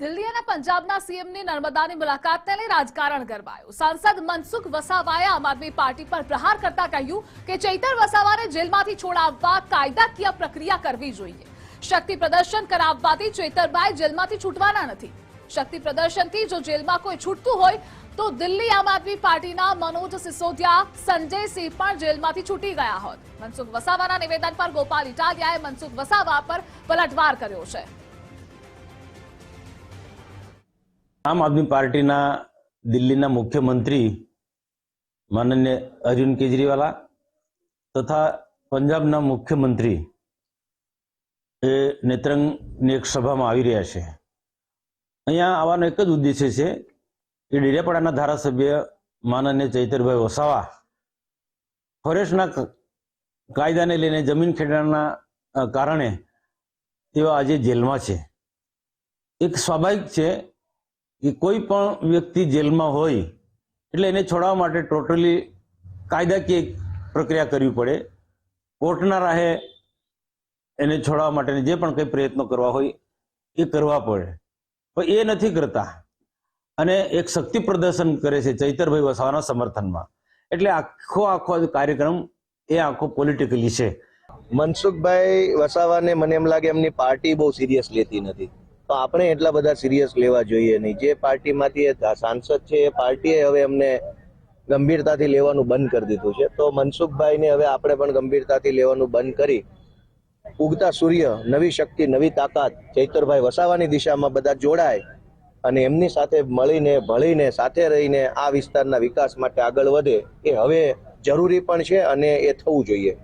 દિલ્હી અને પંજાબના સીએમની નર્મદાની મુલાકાતને લઈ રાજકારણ ગરમાયું. સાંસદ મનસુખ વસાવાએ આમ આદમી પાર્ટી પર પ્રહાર કરતા કહ્યું કે ચૈતર વસાવાને જેલમાંથી છોડાવવા કાયદાકીય પ્રક્રિયા કરવી જોઈએ. શક્તિ પ્રદર્શન કરાવવાથી ચૈતરભાઈ જેલમાંથી છૂટવાના નથી. શક્તિ પ્રદર્શનથી જો જેલમાં કોઈ છૂટતું હોય, તો દિલ્હી આમ આદમી પાર્ટીના મનોજ સિસોદિયા, સંજય સિંહ પણ જેલમાંથી છૂટી ગયા હોત. મનસુખ વસાવાના નિવેદન પર ગોપાલ ઇટાલિયાએ મનસુખ વસાવા પર પલટવાર કર્યો છે. આમ આદમી પાર્ટીના દિલ્હીના મુખ્યમંત્રી માનન્ય અરવિંદ કેજરીવાલા તથા પંજાબના મુખ્યમંત્રી એ નેત્રંગની એક સભામાં આવી રહ્યા છે. અહીંયા આવવાનો એક જ ઉદ્દેશ્ય છે કે ડેડિયાપાડાના ધારાસભ્ય માનન્ય ચૈતરભાઈ વસાવા ફોરેસ્ટના કાયદાને લઈને જમીન ખેડાણના કારણે તેઓ આજે જેલમાં છે. એક સ્વાભાવિક છે કે કોઈ પણ વ્યક્તિ જેલમાં હોય, એટલે એને છોડાવવા માટે ટોટલી કાયદાકીય પ્રક્રિયા કરવી પડે. કોર્ટના રાહે એને છોડાવવા માટેની જે પણ કંઈ પ્રયત્નો કરવા હોય, એ કરવા પડે. પણ એ નથી કરતા. અને એક શક્તિ પ્રદર્શન કરે છે ચૈતરભાઈ વસાવાના સમર્થનમાં. એટલે આખો આખો કાર્યક્રમ એ આખો પોલિટિકલી છે. મનસુખભાઈ વસાવાને મને એમ લાગે એમની પાર્ટી બહુ સિરિયસ લેતી નથી. તો આપણે એટલા બધા સિરિયસ લેવા જોઈએ નહીં. જે પાર્ટીમાંથી સાંસદ છે, એ પાર્ટીએ હવે એમને ગંભીરતાથી લેવાનું બંધ કરી દીધું છે. તો મનસુખભાઈને હવે આપણે પણ ગંભીરતાથી લેવાનું બંધ કરી ઉગતા સૂર્ય, નવી શક્તિ, નવી તાકાત ચૈતરભાઈ વસાવાની દિશામાં બધા જોડાય અને એમની સાથે મળીને, ભળીને, સાથે રહીને આ વિસ્તારના વિકાસ માટે આગળ વધે એ હવે જરૂરી પણ છે અને એ થવું જોઈએ.